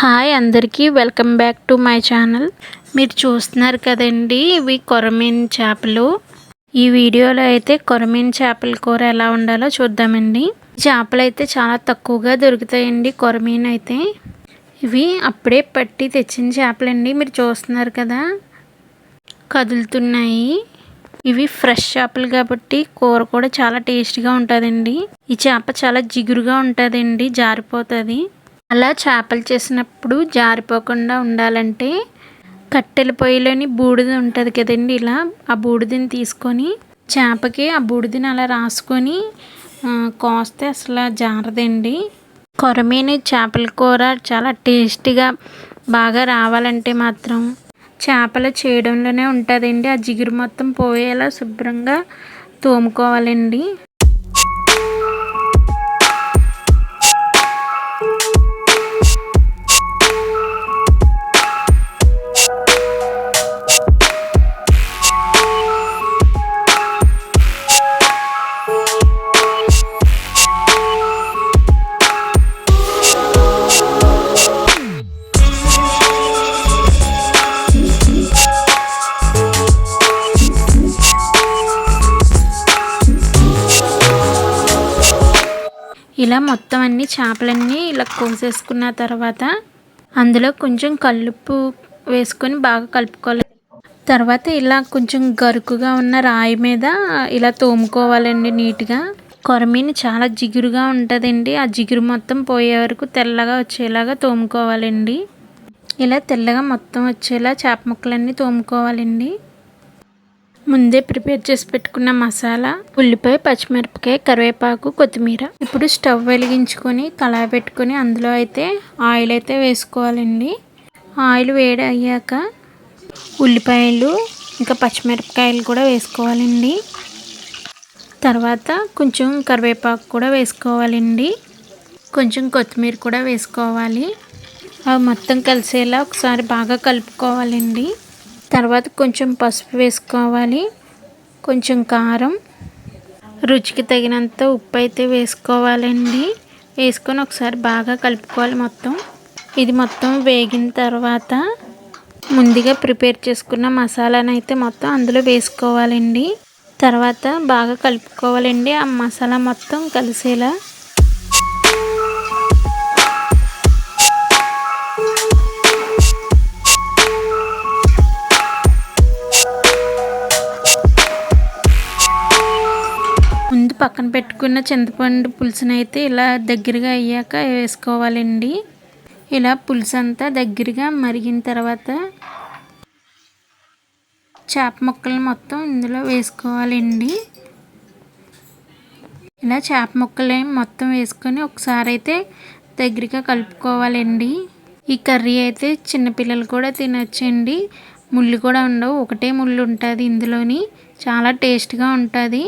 Hi అందరికీ welcome back to my channel. మీరు చూస్తున్నారు కదండి ఇవి కొరమీన్ చేపలు. ఈ వీడియోలో అయితే కొరమీన్ చేపల కూర ఎలా ఉండాలో చూద్దామండి. చేపలు అయితే చాలా తక్కువగా దొరుకుతాయండి కొరమీన్ అయితే. ఇవి అప్పుడే పట్టి తెచ్చిన చేపలండి మీరు చూస్తున్నారు కదా. కదులుతున్నాయి. ఇవి ఫ్రెష్ చేపలు కాబట్టి కూర కూడా చాలా టేస్ట్గా ఉంటుందండి. ఈ చేప చాలా జిగురుగా ఉంటుందండి జారిపోతుంది. అలా చేపలు చేసినప్పుడు జారిపోకుండా ఉండాలంటే కట్టెల పొయ్యిలోని బూడిద ఉంటుంది కదండి ఇలా. ఆ బూడిదని తీసుకొని చేపకి ఆ బూడిదని అలా రాసుకొని కోస్తే అసలు జారదండి. కొరమీని చేపల కూర చాలా టేస్టీగా బాగా రావాలంటే మాత్రం చేపలు చేయడంలోనే ఉంటుందండి. ఆ జిగురు మొత్తం పోయేలా శుభ్రంగా తోముకోవాలండి. ఇలా మొత్తం అన్ని చేపలన్నీ ఇలా కోసేసుకున్న తర్వాత అందులో కొంచెం కల్లుప్పు వేసుకొని బాగా కలుపుకోవాలి. తర్వాత ఇలా కొంచెం గరుకుగా ఉన్న రాయి మీద ఇలా తోముకోవాలండి నీట్గా. కొరమీను చాలా జిగురుగా ఉంటుందండి. ఆ జిగురు మొత్తం పోయే వరకు తెల్లగా వచ్చేలాగా తోముకోవాలండి. ఇలా తెల్లగా మొత్తం వచ్చేలా చేప ముక్కలన్నీ తోముకోవాలండి. ముందే ప్రిపేర్ చేసి పెట్టుకున్న మసాలా ఉల్లిపాయ పచ్చిమిరపకాయ కరివేపాకు కొత్తిమీర. ఇప్పుడు స్టవ్ వెలిగించుకొని కళాయి పెట్టుకొని అందులో అయితే ఆయిల్ అయితే వేసుకోవాలండి. ఆయిల్ వేడి అయ్యాక ఉల్లిపాయలు ఇంకా పచ్చిమిరపకాయలు కూడా వేసుకోవాలండి. తర్వాత కొంచెం కరివేపాకు కూడా వేసుకోవాలండి. కొంచెం కొత్తిమీర కూడా వేసుకోవాలి. అవి మొత్తం కలిసేలా ఒకసారి బాగా కలుపుకోవాలండి. తర్వాత కొంచెం పసుపు వేసుకోవాలి. కొంచెం కారం. రుచికి తగినంత ఉప్పు అయితే వేసుకోవాలండి. వేసుకొని ఒకసారి బాగా కలుపుకోవాలి మొత్తం. ఇది మొత్తం వేగిన తర్వాత ముందుగా ప్రిపేర్ చేసుకున్న మసాలాను అయితే మొత్తం అందులో వేసుకోవాలండి. తర్వాత బాగా కలుపుకోవాలండి. ఆ మసాలా మొత్తం కలిసేలా పక్కన పెట్టుకున్న చింతపండు పులుసునైతే అయితే ఇలా దగ్గరగా అయ్యాక వేసుకోవాలండి. ఇలా పులుసు అంతా దగ్గరగా మరిగిన తర్వాత చేప ముక్కలు మొత్తం ఇందులో వేసుకోవాలండి. ఇలా చేప ముక్కలు మొత్తం వేసుకొని ఒకసారి అయితే దగ్గరగా కలుపుకోవాలండి. ఈ కర్రీ అయితే చిన్నపిల్లలు కూడా తినొచ్చండి. ముళ్ళు కూడా ఉండవు. ఒకటే ముళ్ళు ఉంటుంది ఇందులోని. చాలా టేస్ట్గా ఉంటుంది.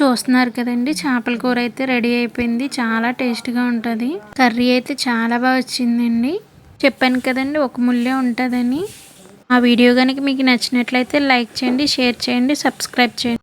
చూస్తున్నారు కదండి. చేపల కూర అయితే రెడీ అయిపోయింది. చాలా టేస్ట్గా ఉంటుంది. కర్రీ అయితే చాలా బాగా వచ్చిందండి. చెప్పాను కదండి ఒక ముల్లే ఉంటుందని. ఆ వీడియో కనుక మీకు నచ్చినట్లయితే లైక్ చేయండి షేర్ చేయండి సబ్స్క్రైబ్ చేయండి.